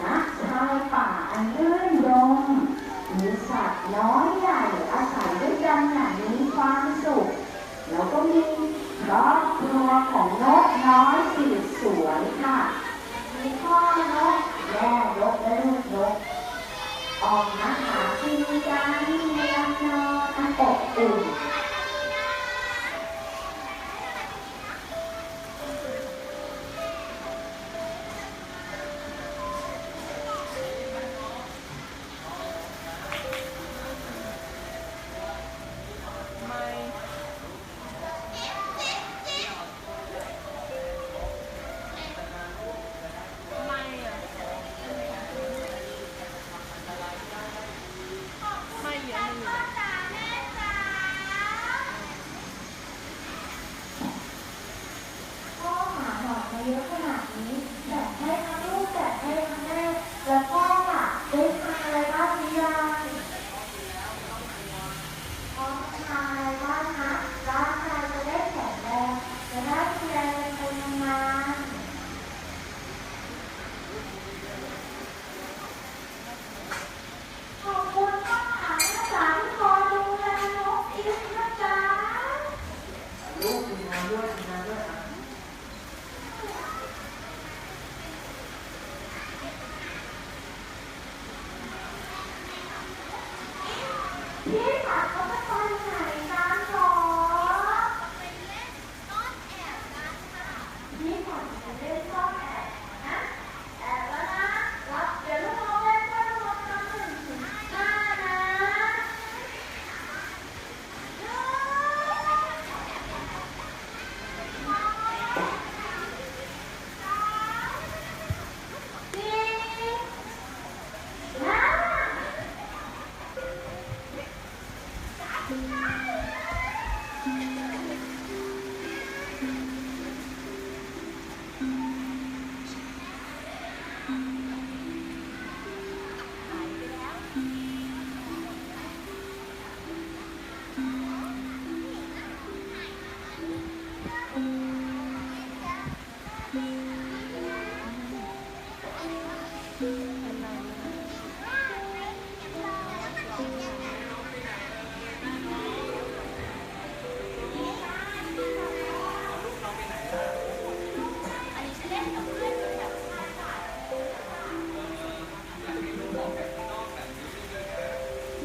ณชายป่าอันลื่นรงมีสัตว์น้อยใหญ่อาศัยด้วยกันอย่างมีความสุข แล้วก็มีครอบครัวของนกน้อยสีสวยค่ะ มีพ่อนกแม่นกและลูกนก ออกมาหากินกันในลำนอนอบอุ่น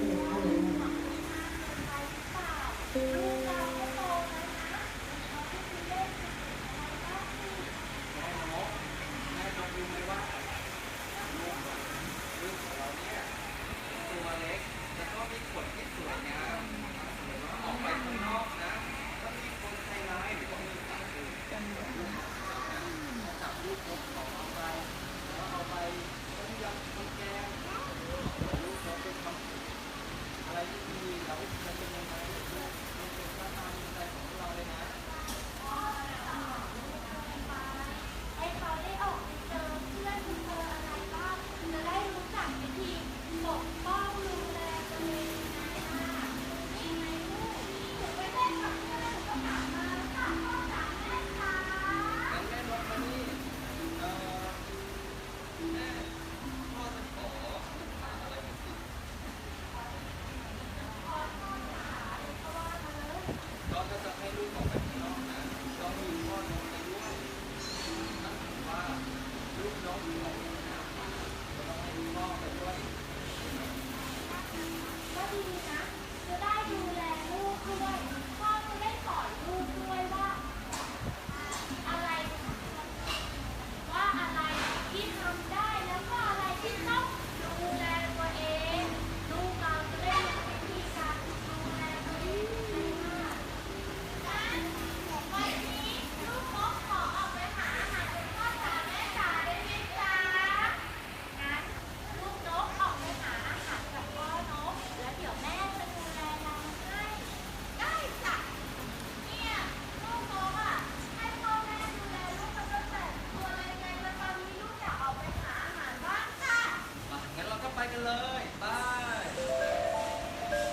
Yeah.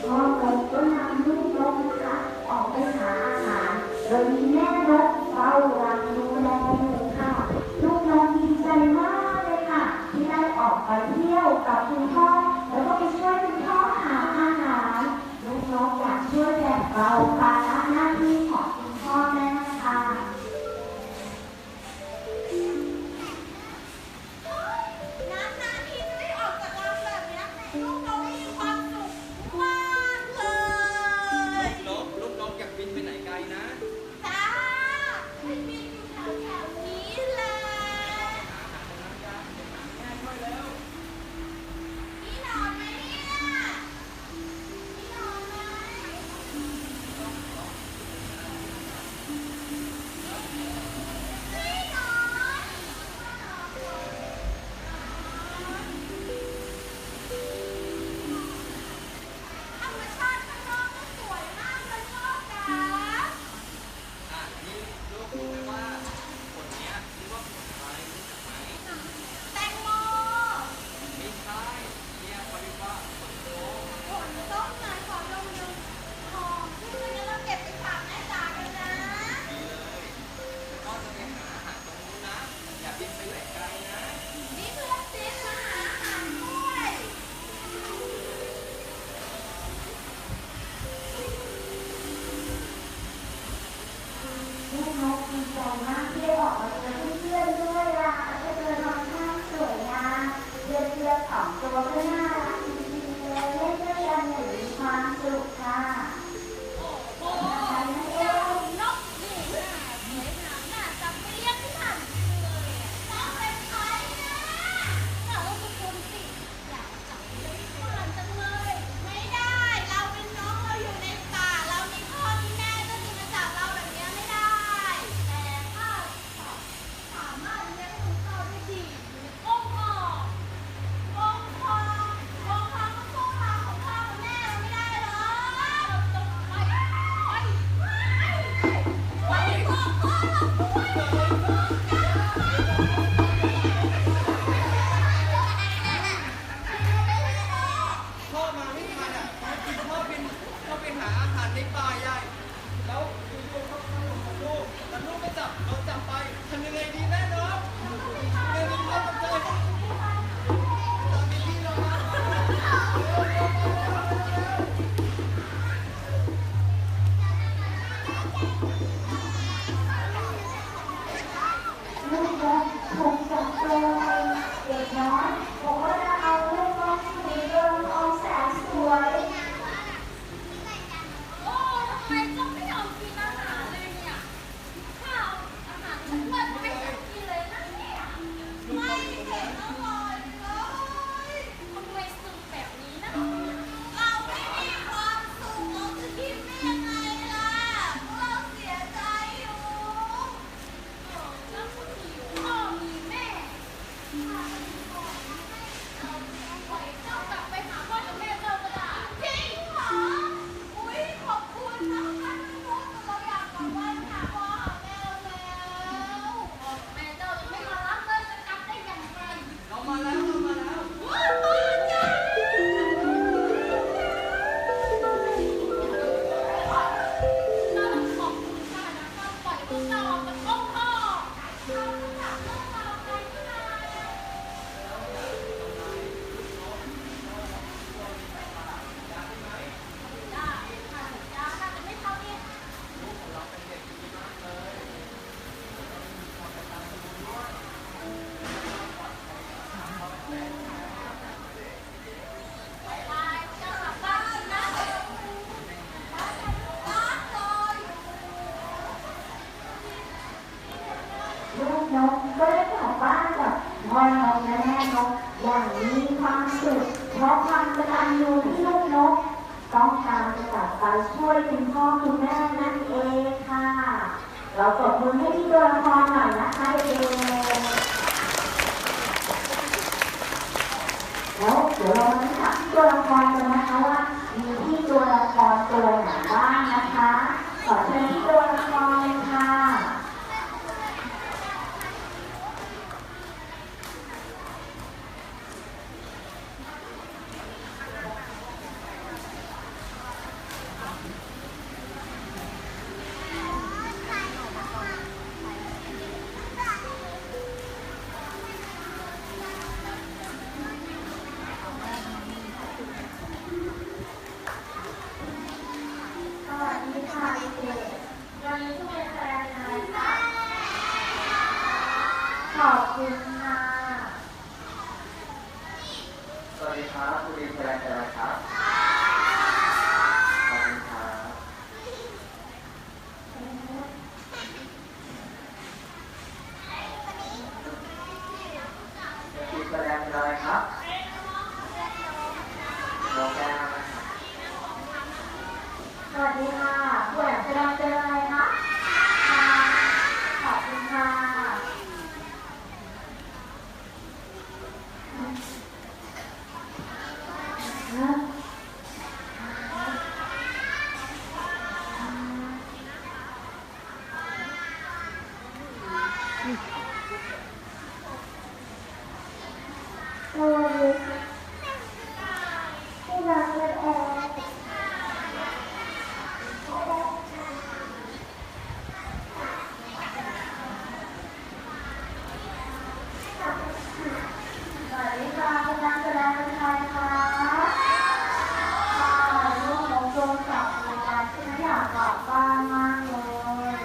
พ่อกับต้นำลูกนกค่ะออกไปหาอาหารโดยมีแม่นกเฝ้ารังดูแลอยู่ค่ะ ลูกนกดีใจมากเลยค่ะ ที่ได้ออกไปเที่ยวกับคุณพ่อ แล้วก็ไปช่วยคุณพ่อหาอาหาร ลูกนกอยากช่วยแบ่งเบาภา สุดาะความกตัญญูที่ลูกนก ต้องการจะกลับไปช่วยคุณพ่อคุณแม่นั่นเองค่ะ เราตบมือให้ที่ตัวละครหน่อยนะคะเองแล้วเดี๋ยวเรามาถามพี่ตัวละครกันนะคะว่ามีที่ตัวละครตัวไหนบ้างนะคะขอเชิญที่ตัวละครเลยค่ะ คุณค่ะสวัสดีครับคุณดีแฟนอะไรครับขอบคุณครับดีแฟนอะไรครับน้องแก้สวัสดีค่ะผู้ใหญ่แสเป็นอ สวัสดีค่ะที่รักและแอร์สวัสดีค่ะคุณนักแสดงเป็นใครคะค่ะลูกของโดนจับรายการที่ไม่อยากกลับบ้านมากเลย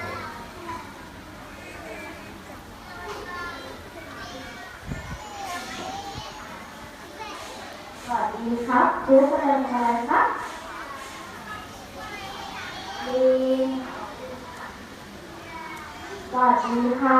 สวัสดีครับชื่อแสดงอะไรครับดี สวั